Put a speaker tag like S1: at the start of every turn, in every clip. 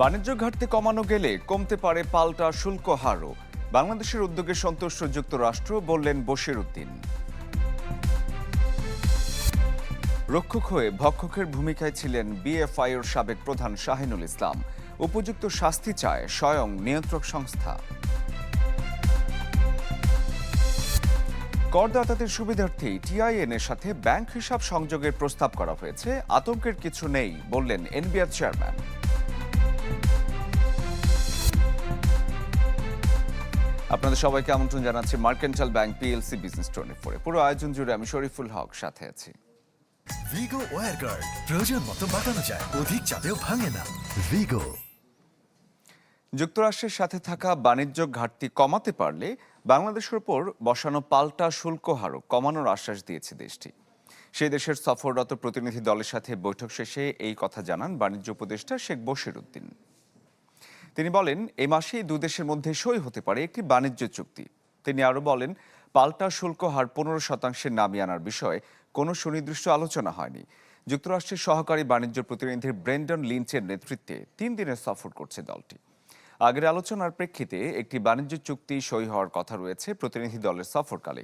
S1: বাণিজ্য ঘাটতি কমানো গেলে কমতে পারে পাল্টা শুল্ক হারও। বাংলাদেশের উদ্যোগে সন্তুষ্ট যুক্তরাষ্ট্র বললেন বশির উদ্দিন রক্ষক হয়ে ভক্ষকের ভূমিকায় ছিলেন বিএফআইওর সাবেক প্রধান শাহিনুল ইসলাম। উপযুক্ত শাস্তি চায় স্বয়ং নিয়ন্ত্রক সংস্থা। করদাতাদের সুবিধার্থে টিআইএন এর সাথে ব্যাংক হিসাব সংযোগের প্রস্তাব করা হয়েছে। আতঙ্কের কিছু নেই, বললেন এনবিআর চেয়ারম্যান। আপনাদের সবাইকে আমন্ত্রণ জানাচ্ছি Mercantile Bank PLC Business Twenty ফোরে পুরো আয়োজন জুড়ে আমি শরীফুল হক সাথে আছি।
S2: ভিগো ওয়ার গার্ড প্রয়োজন মতো যায় অধিক চাপেও ভাঙে না। ভিগো।
S1: যুক্তরাষ্ট্রের সাথে থাকা বাণিজ্য ঘাটতি কমাতে পারলে বাংলাদেশের উপর বসানো পাল্টা শুল্ক হারও কমানোর আশ্বাস দিয়েছে দেশটি। সেই দেশের সফররত প্রতিনিধি দলের সাথে বৈঠক শেষে এই কথা জানান বাণিজ্য উপদেষ্টা শেখ বশির উদ্দিন। তিনি বলেন এই মাসেই দু দেশের মধ্যে সই হতে পারে একটি বাণিজ্য চুক্তি। তিনি আরও বলেন, পাল্টা শুল্ক হার পনেরো শতাংশে নামিয়ে আনার বিষয়ে কোনো সুনির্দিষ্ট আলোচনা হয়নি। যুক্তরাষ্ট্রের সহকারী বাণিজ্য প্রতিনিধি ব্রেন্ডন লিঞ্চের নেতৃত্বে তিন দিনের সফর করছে দলটি। আগের আলোচনার প্রেক্ষিতে একটি বাণিজ্য চুক্তি সই হওয়ার কথা রয়েছে প্রতিনিধি দলের সফরকালে।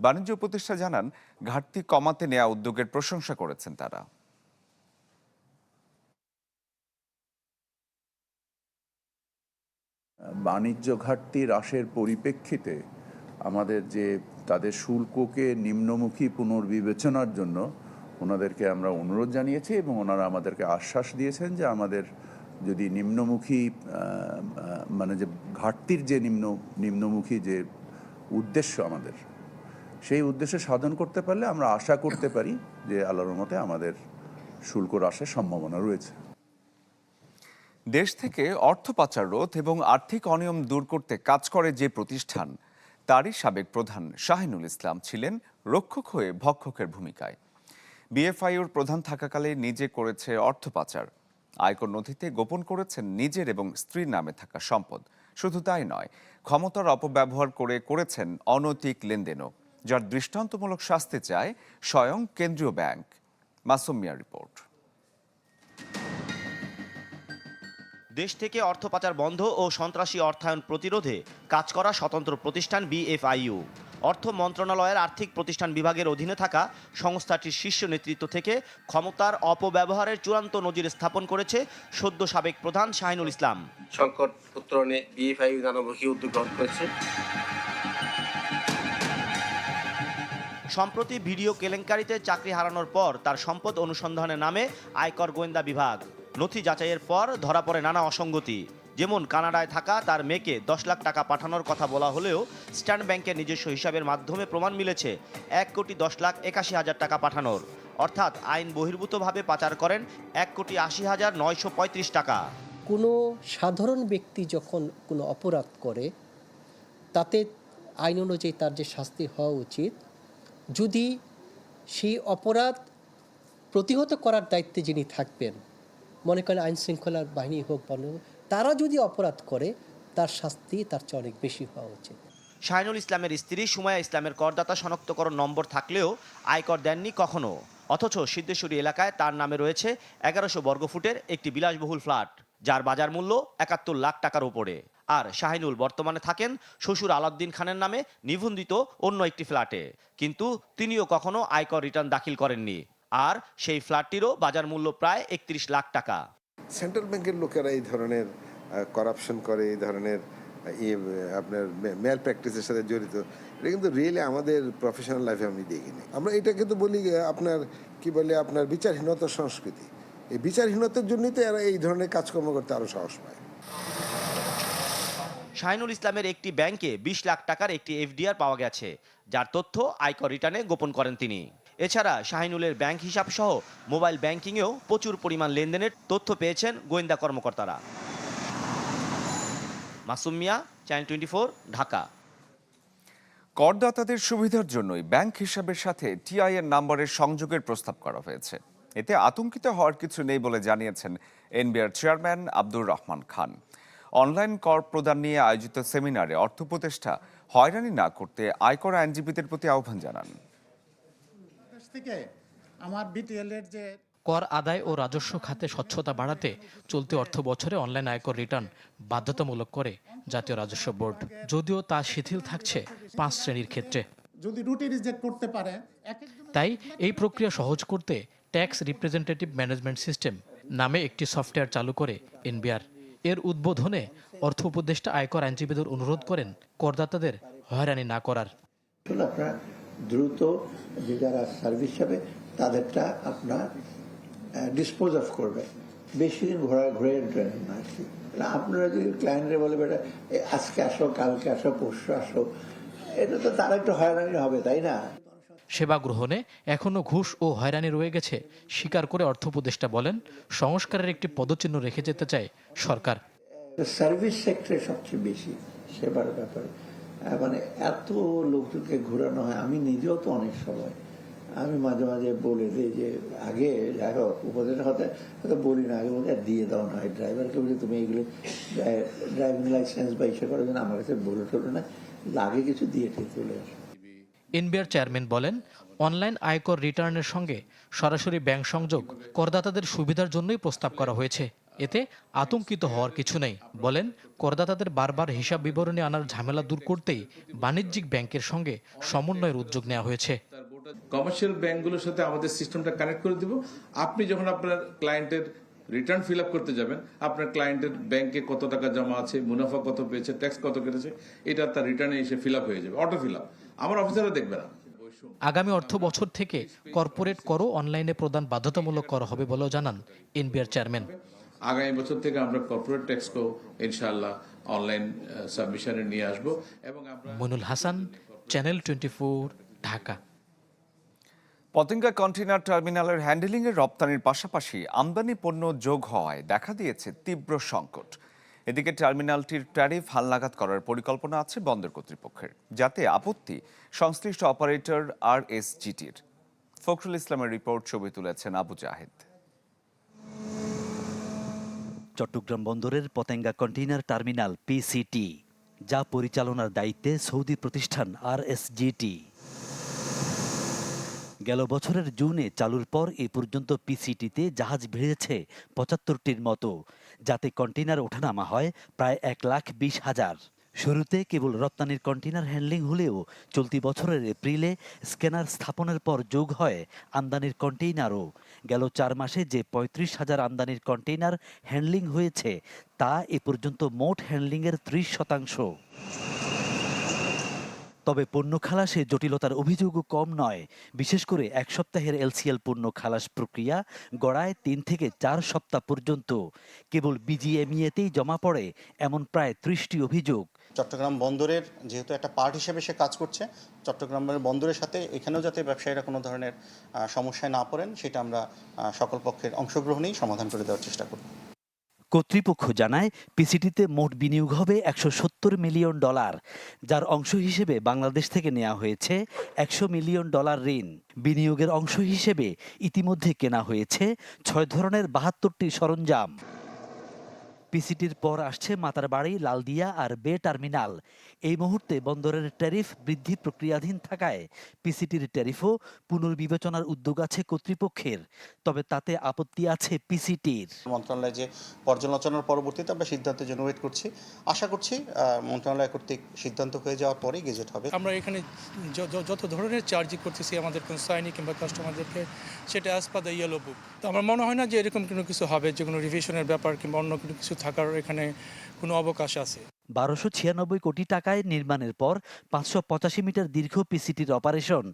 S1: বাণিজ্য উপদেষ্টা জানান, ঘাটতি কমাতে নেওয়া উদ্যোগের প্রশংসা করেছেন তারা।
S3: বাণিজ্য ঘাটতি হ্রাসের পরিপ্রেক্ষিতে আমাদের যে তাদের শুল্ককে নিম্নমুখী পুনর্বিবেচনার জন্য ওনাদেরকে আমরা অনুরোধ জানিয়েছি এবং ওনারা আমাদেরকে আশ্বাস দিয়েছেন যে আমাদের যদি নিম্নমুখী মানে যে ঘাটতির যে নিম্ন, নিম্নমুখী যে উদ্দেশ্য আমাদের, সেই উদ্দেশ্য সাধন করতে পারলে আমরা আশা করতে পারি যে আল্লাহর মতে আমাদের শুল্ক হ্রাসের সম্ভাবনা রয়েছে।
S1: দেশ থেকে অর্থ পাচার রোধ এবং আর্থিক অনিয়ম দূর করতে কাজ করে যে প্রতিষ্ঠান, তারই সাবেক প্রধান শাহিনুল ইসলাম ছিলেন রক্ষক হয়ে ভক্ষকের ভূমিকায়। বিএফআইউর প্রধান থাকাকালে নিজে করেছে অর্থ পাচার। আয়কর নথিতে গোপন করেছেন নিজের এবং স্ত্রীর নামে থাকা সম্পদ। শুধু তাই নয়, ক্ষমতার অপব্যবহার করে করেছেন অনৈতিক লেনদেনও, যার দৃষ্টান্তমূলক শাস্তি চায় স্বয়ং কেন্দ্রীয় ব্যাংক। মাসুম মিয়া রিপোর্ট।
S4: দেশ থেকে অর্থ পাচার বন্ধ ও সন্ত্রাসী অর্থায়ন প্রতিরোধে কাজ করা স্বতন্ত্র প্রতিষ্ঠান বিএফআইইউ। অর্থ মন্ত্রণালয়ের আর্থিক প্রতিষ্ঠান বিভাগের অধীনে থাকা সংস্থাটির শীর্ষ নেতৃত্ব থেকে ক্ষমতার অপব্যবহারের চূড়ান্ত নজির স্থাপন করেছে সদ্য সাবেক প্রধান শাহিনুল ইসলাম।
S5: সংকট উত্তরণে বিএফআই নানামুখী উদ্যোগ গ্রহণ করেছে।
S4: সম্প্রতি ভিডিও কেলেঙ্কারিতে চাকরি হারানোর পর তার সম্পদ অনুসন্ধানের নামে আয়কর গোয়েন্দা বিভাগ। নথি যাচাইয়ের পর ধরা পড়ে নানা অসঙ্গতি। যেমন কানাডায় থাকা তার মেয়েকে দশ লাখ টাকা পাঠানোর কথা বলা হলেও স্ট্যান্ড ব্যাংকের নিজস্ব হিসাবের মাধ্যমে প্রমাণ মিলেছে এক কোটি দশ লাখ একাশি হাজার টাকা পাঠানোর। অর্থাৎ আইন বহির্ভূতভাবে পাচার করেন এক কোটি আশি হাজার নয়শো পঁয়ত্রিশ টাকা।
S6: কোনো সাধারণ ব্যক্তি যখন কোনো অপরাধ করে, তাতে আইন অনুযায়ী তার যে শাস্তি হওয়া উচিত, যদি সেই অপরাধ প্রতিহত করার দায়িত্বে যিনি থাকবেন মনে করেন আইন শৃঙ্খলার বাহিনী হোক বন তারা যদি অপরাধ করে, তার শাস্তি তার চেয়ে অনেক বেশি হওয়া উচিত।
S4: শাহিনুল ইসলামের স্ত্রী সুমায়া ইসলামের করদাতা শনাক্তকরণ নম্বর থাকলেও আয়কর দেননি কখনো। অথচ সিদ্ধেশ্বরী এলাকায় তার নামে রয়েছে এগারোশো বর্গফুটের একটি বিলাসবহুল ফ্ল্যাট, যার বাজার মূল্য একাত্তর লাখ টাকার উপরে। আর শাহিনুল বর্তমানে থাকেন শ্বশুর আলাউদ্দিন খানের নামে নিবন্ধিত অন্য একটি ফ্ল্যাটে। কিন্তু তিনিও কখনো আয়কর রিটার্ন দাখিল করেননি। আর সেই ফ্ল্যাটটিরও বাজার মূল্য প্রায় একত্রিশ লাখ টাকা।
S7: সেন্ট্রাল ব্যাংকের লোকেরা এই ধরনের করাপশন করে এই ধরনের ইয়ে, আপনার মেল প্র্যাকটিসের সাথে জড়িত এটা কিন্তু রিয়েলি আমাদের প্রফেশনাল লাইফে আমি দেখিনি। আমরা এটা কিন্তু বলি আপনার কি বলে আপনার বিচারহীনতার সংস্কৃতি। এই বিচারহীনতার জন্যই তো এরা এই ধরনের কাজকর্ম করতে আরও সাহস পায়।
S4: শাহিনুল ইসলামের একটি ব্যাংকে বিশ লাখ টাকার একটি এফডিআর পাওয়া গেছে যার তথ্য আয়কর রিটার্নে গোপন করেন তিনি। এছাড়া শাহিনুলের ব্যাংক হিসাব সহ মোবাইল ব্যাংকিংয়েও প্রচুর পরিমাণ লেনদেনের তথ্য পেয়েছেন গোয়েন্দা কর্মকর্তারা। Masum Mia Channel Twenty Four Dhaka.
S1: করদাতাদের সুবিধার জন্যই ব্যাংক হিসাবের সাথে টিআইএন নাম্বারের সংযোগের প্রস্তাব করা হয়েছে। এতে আতঙ্কিত হওয়ার কিছু নেই বলে জানিয়েছেন NBR chairman Abdur Rahman Khan. Online কর প্রদান নিয়ে আয়োজিত সেমিনারে অর্থ উপদেষ্টা হয়রানি না করতে আয়কর আইনজীবীদের প্রতি আহ্বান জানান।
S8: থেকে আমার বিটিএল এর যে কর আদায় ও রাজস্ব খাতে স্বচ্ছতা বাড়াতে চলতি অর্থ বছরে অনলাইন আয়কর রিটার্ন বাধ্যতামূলক করে জাতীয় রাজস্ব বোর্ড। যদিও তা শিথিল থাকছে পাঁচ শ্রেণির ক্ষেত্রে।
S9: যদি রুটি রিজেক্ট করতে পারে
S8: তাই এই প্রক্রিয়া সহজ করতে ট্যাক্স রিপ্রেজেন্টেটিভ ম্যানেজমেন্ট সিস্টেম নামে একটি সফটওয়্যার চালু করে এনবিআর। এর উদ্বোধনে অর্থ উপদেষ্টা আয়কর আইনজীবীদের অনুরোধ করেন করদাতাদের হয়রানি না করার।
S10: আপনার দ্রুত যে যারা সার্ভিস যাবে তাদেরটা আপনার ডিসপোজ অফ করবে। বেশি দিন ঘোরা ঘুরে ট্রেনিং না আর কি। আপনারা যদি ক্লায়েন্টরে বলে বেটা আজকে আসো কালকে আসো পরশু আসো এটা তো তারা একটু হয়রানি হবে তাই না?
S8: সেবা গ্রহণে এখনও ঘুষ ও হয়রানি রয়ে গেছে স্বীকার করে অর্থ উপদেষ্টা বলেন সংস্কারের একটি পদচিহ্ন রেখে যেতে চায় সরকার।
S10: সার্ভিস সেক্টরে সবচেয়ে বেশি সেবার ব্যাপারে। মানে এত লোকজনকে ঘোরানো হয়, আমি নিজেও তো অনেক সময়। আমি মাঝে মাঝে বলে দিই যে, আগে দেখো উপদেশ হতে হয়তো বলি না, আগে বলে দিয়ে দাও না ড্রাইভারকে বলি, তুমি এগুলো ড্রাইভিং লাইসেন্স বা ইসে করার জন্য আমার কাছে বলে টলে না, লাগে কিছু দিয়ে ঠিক চলে
S8: এনবিআর চেয়ারম্যান বলেন, অনলাইন আয়কর রিটার্নের সঙ্গে সরাসরি ব্যাংক সংযোগ করদাতাদের সুবিধার জন্যই প্রস্তাব করা হয়েছে। এতে আতঙ্কিত হওয়ার কিছু নেই। বলেন করদাতাদের বারবার হিসাব বিবরণী আনার ঝামেলা দূর করতেই বাণিজ্যিক ব্যাংকের সঙ্গে সমন্বয়ের উদ্যোগ নেওয়া হয়েছে।
S11: কমার্শিয়াল ব্যাংকগুলোর সাথে আমাদের সিস্টেমটা কানেক্ট করে দিব। আপনি যখন আপনার ক্লায়েন্টের রিটার্ন ফিল আপ করতে যাবেন আপনার ক্লায়েন্টের ব্যাংকে কত টাকা জমা আছে মুনাফা কত পেয়েছে ট্যাক্স কত কেটেছে এটা তার রিটার্নে এসে ফিল আপ হয়ে যাবে অটো ফিল আপ আমার অফিসাররা দেখবে না।
S8: আগামী অর্থ বছর থেকে কর্পোরেট করও অনলাইনে প্রদান বাধ্যতামূলক করা হবে বলেও জানান এনবিআর চেয়ারম্যান
S11: আগামী বছর থেকে আমরা কর্পোরেট ট্যাক্সকেও ইনশাআল্লাহ অনলাইন সাবমিশনে নিয়ে আসব এবং আমরা
S8: Moinul Hasan Channel Twenty Dhaka.
S1: Patenga container টার্মিনালের হ্যান্ডেলিংয়ের রপ্তানির পাশাপাশি আমদানি পণ্য যোগ হওয়ায় দেখা দিয়েছে তীব্র সংকট। এদিকে টার্মিনালটির ট্যারিফ হালনাগাদ করার পরিকল্পনা আছে বন্দর কর্তৃপক্ষের যাতে আপত্তি সংশ্লিষ্ট অপারেটর আর এস জিটির ফখরুল ইসলামের রিপোর্ট ছবি তুলেছেন আবু জাহেদ।
S12: চট্টগ্রাম বন্দরের পতেঙ্গা কন্টেইনার টার্মিনাল পিসিটি যা পরিচালনার দায়িত্বে সৌদি প্রতিষ্ঠান আরএসজিটি গেল বছরের জুনে চালুর পর এ পর্যন্ত পিসিটিতে জাহাজ ভিড়েছে পঁচাত্তরটির মতো, যাতে কন্টেইনার ওঠানামা হয় প্রায় এক লাখ বিশ হাজার। শুরুতে কেবল রপ্তানির কন্টেনার হ্যান্ডলিং হলেও চলতি বছরের এপ্রিলে স্ক্যানার স্থাপনের পর যোগ হয় আমদানির কন্টেইনারও। গেল চার মাসে যে পঁয়ত্রিশ হাজার আমদানির কন্টেইনার হ্যান্ডলিং হয়েছে, তা এ পর্যন্ত মোট হ্যান্ডলিংয়ের ত্রিশ শতাংশ। তবে পণ্য খালাসে জটিলতার অভিযোগও কম নয়। বিশেষ করে এক সপ্তাহের এলসিএল পণ্য খালাস প্রক্রিয়া গড়ায় তিন থেকে চার সপ্তাহ পর্যন্ত। কেবল বিজিএমইএতেই জমা পড়ে এমন প্রায় ত্রিশটি অভিযোগ।
S13: চট্টগ্রাম বন্দরের যেহেতু একটা পার্ট হিসেবে সে কাজ করছে চট্টগ্রামের বন্দরের সাথে এখানেও যাতে ব্যবসায়ীরা কোনো ধরনের সমস্যায় না পড়েন, সেটা আমরা সকল পক্ষের অংশগ্রহণেই সমাধান করে দেওয়ার চেষ্টা করব।
S12: কর্তৃপক্ষ জানায়, পিসিটিতে মোট বিনিয়োগ হবে একশো সত্তর মিলিয়ন ডলার, যার অংশ হিসেবে বাংলাদেশ থেকে নেওয়া হয়েছে একশো মিলিয়ন ডলার ঋণ। বিনিয়োগের অংশ হিসেবে ইতিমধ্যে কেনা হয়েছে ছয় ধরনের বাহাত্তরটি সরঞ্জাম। পিসিটির পর আসছে মাতারবাড়ি লালদিয়া আর বে টার্মিনাল। এই মুহূর্তে বন্দরের ট্যারিফ বৃদ্ধি প্রক্রিয়াধীন থাকায় পিসিটির ট্যারিফও পুনর্বিবেচনার উদ্যোগ আছে কর্তৃপক্ষের। তবে তাতে আপত্তি আছে পিসিটির।
S13: মন্ত্রণালয় যে পর্যালোচনার পরবর্তীতে আমরা সিদ্ধান্তের জন্য ওয়েট করছি আশা করছি মন্ত্রণালয় কর্তৃক সিদ্ধান্ত হয়ে যাওয়ার পরেই গেজেট হবে।
S9: আমরা এখানে যত ধরনের চার্জই করতেছি আমাদের কোনো কনসাইনি কিংবা কাস্টমারদেরকে সেটা as per the yellow book তো আমার মনে হয় না যে এরকম কোনো কিছু হবে যে কোনো রিভিশনের ব্যাপার কিংবা অন্য কোনো কিছু থাকার এখানে কোনো অবকাশ আছে।
S12: বারোশো ছিয়ানব্বই কোটি টাকায় নির্মাণের পর পাঁচশো পঁচাশি মিটার দীর্ঘ পিসিটির অপারেশন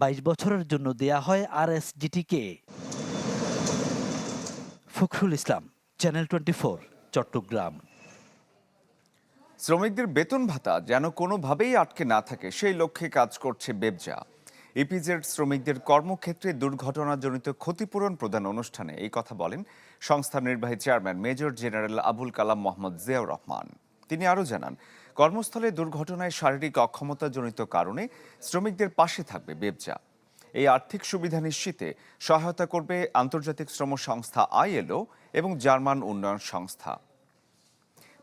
S12: বাইশ বছরের জন্য দেয়া হয় আর কে। Fakhrul Islam Channel Twenty Four Chattogram.
S1: শ্রমিকদের বেতন ভাতা যেন কোনোভাবেই আটকে না থাকে সেই লক্ষ্যে কাজ করছে বেবজা। ইপিজেড শ্রমিকদের কর্মক্ষেত্রে দুর্ঘটনাজনিত ক্ষতিপূরণ প্রদান অনুষ্ঠানে এই কথা বলেন সংস্থার নির্বাহী chairman major general Abul Kalam Mohammad Ziaur Rahman. তিনি আরও জানান, কর্মস্থলে দুর্ঘটনায় শারীরিক অক্ষমতাজনিত কারণে শ্রমিকদের পাশে থাকবে বেবজা। এই আর্থিক সুবিধা নিশ্চিতে সহায়তা করবে আন্তর্জাতিক শ্রম সংস্থা আইএলও এবং জার্মান উন্নয়ন সংস্থা।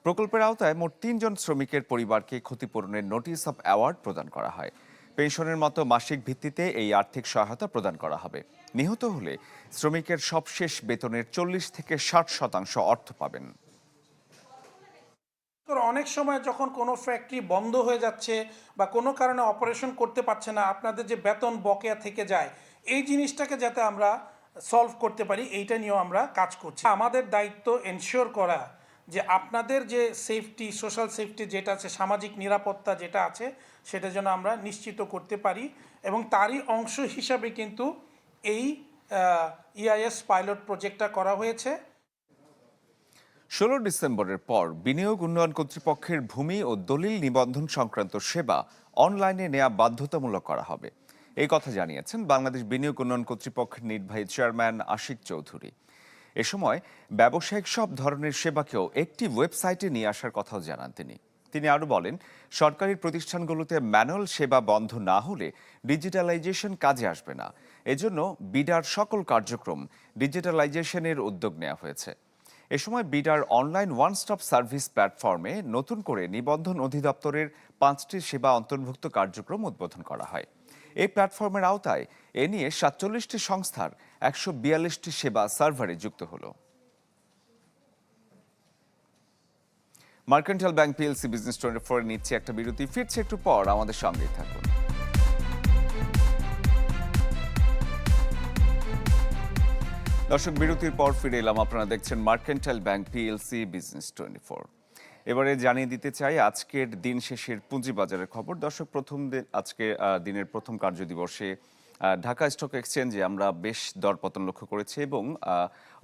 S1: প্রকল্পের আওতায় মোট তিনজন শ্রমিকের পরিবারকে ক্ষতিপূরণের নোটিশ অব অ্যাওয়ার্ড প্রদান করা হয়। পেনশনের মতো মাসিক ভিত্তিতে এই আর্থিক সহায়তা প্রদান করা হবে। নিহত হলে শ্রমিকের সবশেষ বেতনের চল্লিশ থেকে ষাট শতাংশ অর্থ পাবেন।
S9: অনেক সময় যখন কোনো ফ্যাক্টরি বন্ধ হয়ে যাচ্ছে বা কোনো কারণে অপারেশন করতে পারছে না, আপনাদের যে বেতন বকেয়া থেকে যায়, এই জিনিসটাকে যাতে আমরা সলভ করতে পারি, এইটা নিয়েও আমরা কাজ করছি। আমাদের দায়িত্ব এনশিওর করা যে আপনাদের যে সেফটি সোশ্যাল সেফটি যেটা আছে, সামাজিক নিরাপত্তা যেটা আছে, সেটা যেন আমরা নিশ্চিত করতে পারি এবং তারই অংশ হিসাবে কিন্তু এই ইআইএস পাইলট প্রজেক্টটা করা হয়েছে।
S1: ষোলো ডিসেম্বরের পর বিনিয়োগ উন্নয়ন কর্তৃপক্ষের ভূমি ও দলিল নিবন্ধন সংক্রান্ত সেবা অনলাইনে নেওয়া বাধ্যতামূলক করা হবে। এই কথা জানিয়েছেন বাংলাদেশ বিনিয়োগ উন্নয়ন কর্তৃপক্ষের নির্বাহী চেয়ারম্যান আশিক চৌধুরী। এ সময় ব্যবসায়িক সব ধরনের সেবাকেও একটি ওয়েবসাইটে নিয়ে আসার কথাও জানান তিনি। তিনি আরও বলেন, সরকারি প্রতিষ্ঠানগুলোতে ম্যানুয়াল সেবা বন্ধ না হলে ডিজিটালাইজেশন কাজে আসবে না। এজন্য বিডার সকল কার্যক্রম ডিজিটালাইজেশনের উদ্যোগ নেওয়া হয়েছে। এ সময় বিডার অনলাইন ওয়ান স্টপ সার্ভিস প্ল্যাটফর্মে নতুন করে নিবন্ধন অধিদপ্তরের পাঁচটি সেবা অন্তর্ভুক্ত কার্যক্রম উদ্বোধন করা হয়। এই প্ল্যাটফর্মের আওতায় এ নিয়ে সাতচল্লিশটি সংস্থার একশো বিয়াল্লিশটি সেবা সার্ভারে যুক্ত হলো। Mercantile Bank PLC Business Twenty Four নিচ্ছে একটা বিরতি ফিরছে একটু পর আমাদের সঙ্গেই থাকুন। দর্শক বিরতির পর ফিরে এলাম। আপনারা দেখছেন Mercantile Bank PLC Business Twenty Four. এবারে জানিয়ে দিতে চাই আজকের দিন শেষের পুঁজিবাজারের খবর। দর্শক প্রথম দিন আজকে দিনের প্রথম কার্যদিবসে আহ, ঢাকা স্টক এক্সচেঞ্জে আমরা বেশ দরপতন লক্ষ্য করেছি এবং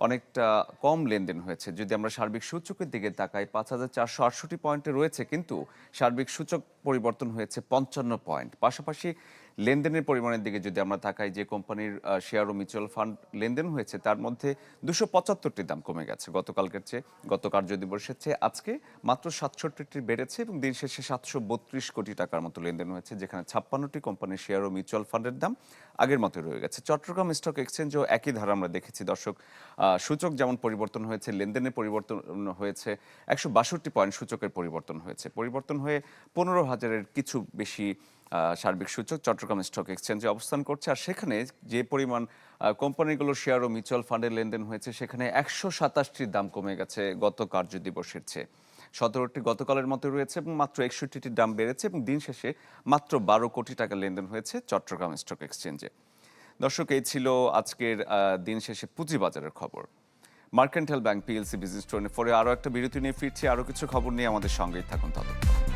S1: অনেকটা কম লেনদেন হয়েছে। যদি আমরা সার্বিক সূচকের দিকে তাকাই, পাঁচ হাজার চারশো আটষট্টি পয়েন্টে রয়েছে, কিন্তু সার্বিক সূচক পরিবর্তন হয়েছে পঞ্চান্ন পয়েন্ট। পাশাপাশি লেনদেনের পরিমাণের দিকে যদি আমরা তাকাই, যে কোম্পানির শেয়ার ও মিউচুয়াল ফান্ড লেনদেন হয়েছে, তার মধ্যে দুশো পঁচাত্তরটি দাম কমে গেছে গতকালকের চেয়ে, গত কার্যদিবসের চেয়ে। আজকে মাত্র সাতষট্টিটি বেড়েছে এবং দিন শেষে সাতশো বত্রিশ কোটি টাকার মতো লেনদেন হয়েছে, যেখানে ছাপ্পান্নটি কোম্পানির শেয়ার ও মিউচুয়াল ফান্ডের দাম আগের মতো রয়ে গেছে। চট্টগ্রাম স্টক এক্সচেঞ্জও একই ধারা আমরা দেখেছি, দর্শক সূচক যেমন পরিবর্তন হয়েছে, লেনদেনের পরিবর্তন হয়েছে, একশো বাষট্টি পয়েন্ট সূচকের পরিবর্তন হয়েছে। পরিবর্তন হয়ে পনেরো হাজারের কিছু বেশি সার্বিক সূচক চট্টগ্রাম স্টক এক্সচেঞ্জে অবস্থান করছে। আর সেখানে যে পরিমাণ আহ, কোম্পানিগুলোর শেয়ার ও মিউচুয়াল ফান্ডের লেনদেন হয়েছে সেখানে একশো সাতাশটির দাম কমে গেছে গত কার্যদিবসের চেয়ে। সতেরোটি গতকালের মতো রয়েছে এবং মাত্র একষট্টিটির দাম বেড়েছে এবং দিন শেষে মাত্র বারো কোটি টাকা লেনদেন হয়েছে চট্টগ্রাম স্টক এক্সচেঞ্জে। দর্শক এই ছিল আজকের দিন শেষে পুঁজিবাজারের খবর। Mercantile Bank PLC Business Twenty ফোরে আরও একটা বিরতি নিয়ে ফিরছি। আরও কিছু খবর নিয়ে আমাদের সঙ্গেই থাকুন ততক্ষণ।